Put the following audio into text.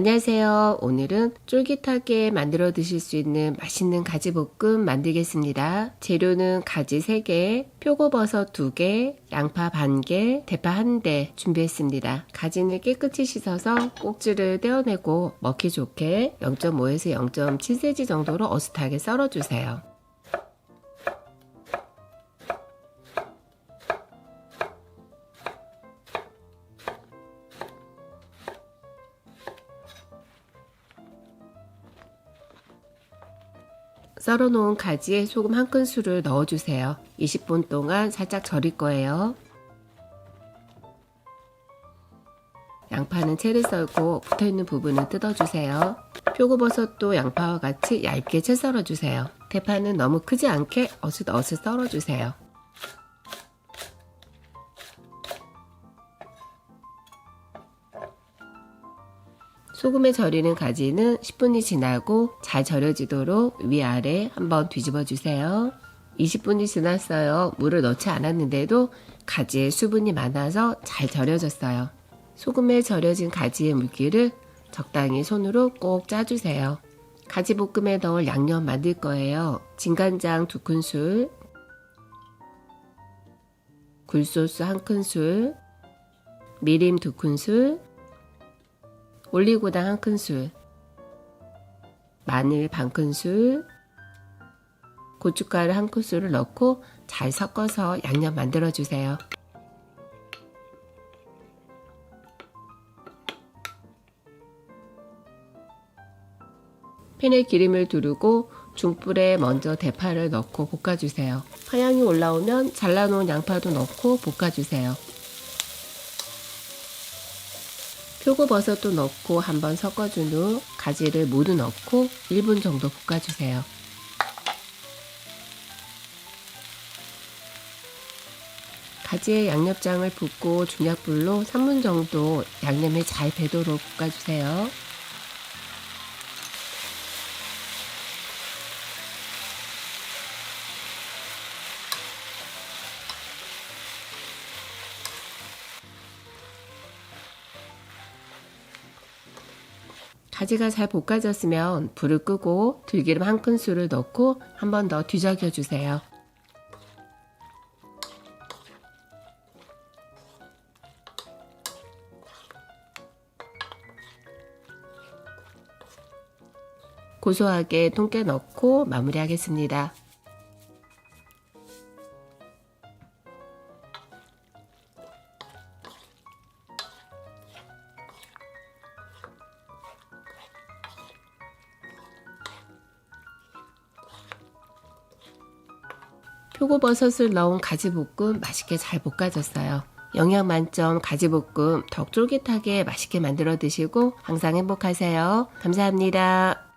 안녕하세요. 오늘은 쫄깃하게 만들어 드실 수 있는 맛있는 가지볶음 만들겠습니다. 재료는 가지 3개, 표고버섯 2개, 양파 반개, 대파 1대 준비했습니다. 가지는 깨끗이 씻어서 꼭지를 떼어내고 먹기 좋게 0.5에서 0.7cm 정도로 어슷하게 썰어주세요. 썰어놓은 가지에 소금 한 큰술을 넣어주세요. 20분 동안 살짝 절일 거예요. 양파는 채를 썰고 붙어있는 부분을 뜯어주세요. 표고버섯도 양파와 같이 얇게 채 썰어주세요. 대파는 너무 크지 않게 어슷어슷 썰어주세요. 소금에 절이는 가지는 10분이 지나고 잘 절여지도록 위아래 한번 뒤집어 주세요. 20분이 지났어요. 물을 넣지 않았는데도 가지에 수분이 많아서 잘 절여졌어요. 소금에 절여진 가지의 물기를 적당히 손으로 꼭 짜주세요. 가지 볶음에 넣을 양념 만들 거예요. 진간장 2큰술, 굴소스 1큰술, 미림 2큰술, 올리고당 한 큰술, 마늘 반 큰술, 고춧가루 한 큰술을 넣고 잘 섞어서 양념 만들어 주세요. 팬에 기름을 두르고 중불에 먼저 대파를 넣고 볶아주세요. 하향이 올라오면 잘라놓은 양파도 넣고 볶아주세요. 표고버섯도 넣고 한번 섞어준 후 가지를 모두 넣고 1분 정도 볶아주세요. 가지에 양념장을 붓고 중약불로 3분 정도 양념이 잘 배도록 볶아주세요. 가지가 잘 볶아졌으면 불을 끄고 들기름 한 큰술을 넣고 한 번 더 뒤적여 주세요. 고소하게 통깨 넣고 마무리하겠습니다. 표고버섯을 넣은 가지볶음 맛있게 잘 볶아졌어요. 영양 만점 가지볶음 더 쫄깃하게 맛있게 만들어 드시고 항상 행복하세요. 감사합니다.